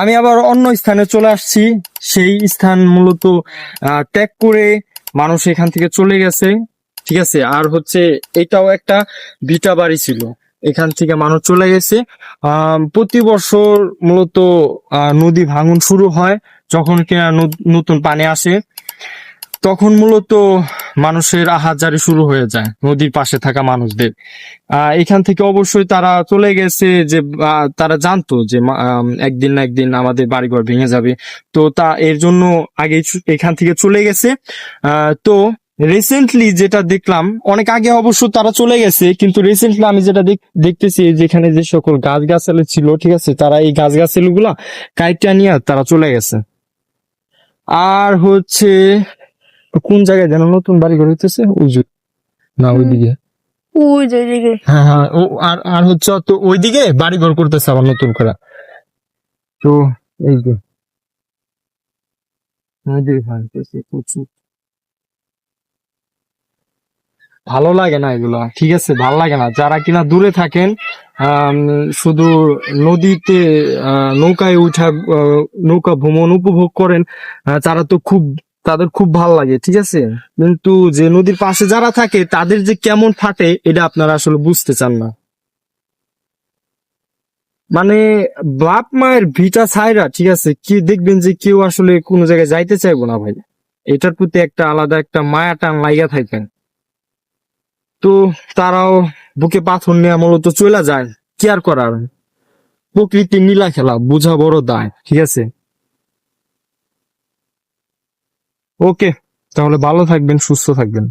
আমি আবার অন্য স্থানে চলে আসছি। সেই স্থান মূলত ত্যাগ করে মানুষ এখান থেকে চলে গেছে। ঠিক আছে? আর হচ্ছে এটাও একটা বিটা বাড়ি ছিল। এখান থেকে মানুষ চলে গেছে। প্রতি বছর মূলত নদী ভাঙন শুরু হয় যখন কিনা নতুন পানি আসে। তখন মূলত মানুষের আহাজারি শুরু হয়ে যায়, নদীর পাশে থাকা মানুষদের। এখান থেকে অবশ্যই তারা চলে গেছে যে তারা জানতো যে একদিন না একদিন আমাদের বাড়িঘর ভেঙে যাবে। তো তা, এর জন্য আগে এখান থেকে চলে গেছে। তো রিসেন্টলি যেটা দেখলাম, অনেক আগে অবশ্য তারা চলে গেছে, কিন্তু রিসেন্টলি আমি যেটা দেখ- দেখতেছি যেখানে যে সকল গাছ গাছালি ছিল, ঠিক আছে, তারা এই গাছ গাছালি গুলা কাইটা নিয়ে তারা চলে গেছে। আর হচ্ছে কোন জায়গায় যেন নতুন বাড়ি ঘর হইতেছে ওই যে না ওইদিকে। ওই হ্যাঁ হ্যাঁ ও আর আর হচ্ছে তো ওইদিকে বাড়ি ঘর করতেছে আবার নতুন করে। তো এই যে। ভালো লাগে না এগুলো ঠিক আছে ভালো লাগে না। যারা কিনা দূরে থাকেন শুধু নদীতে আহ, নৌকায় উঠা নৌকা ভ্রমণ উপভোগ করেন তারা তো খুব তাদের খুব ভালো লাগে, ঠিক আছে? কিন্তু যে নদীর পাশে যারা থাকে, তাদের যে কেমন ফাটে, এটা আপনারা আসলে বুঝতে চান না। মানে বাপ মায়ের ভিটা ছাইরা, ঠিক আছে, কি দেখবেন যে কেউ আসলে কোনো জায়গায় যাইতে চাইব না ভাই। এটার প্রতি একটা আলাদা একটা মায়া টান লাইগা থাকেন তো তারাও বুকে পাথর নেওয়া মূলত চলে যায়, কি আর করার? প্রকৃতি নীলা খেলা, বোঝা বড় দায়, ঠিক আছে? ওকে তাহলে ভালো থাকবেন সুস্থ থাকবেন।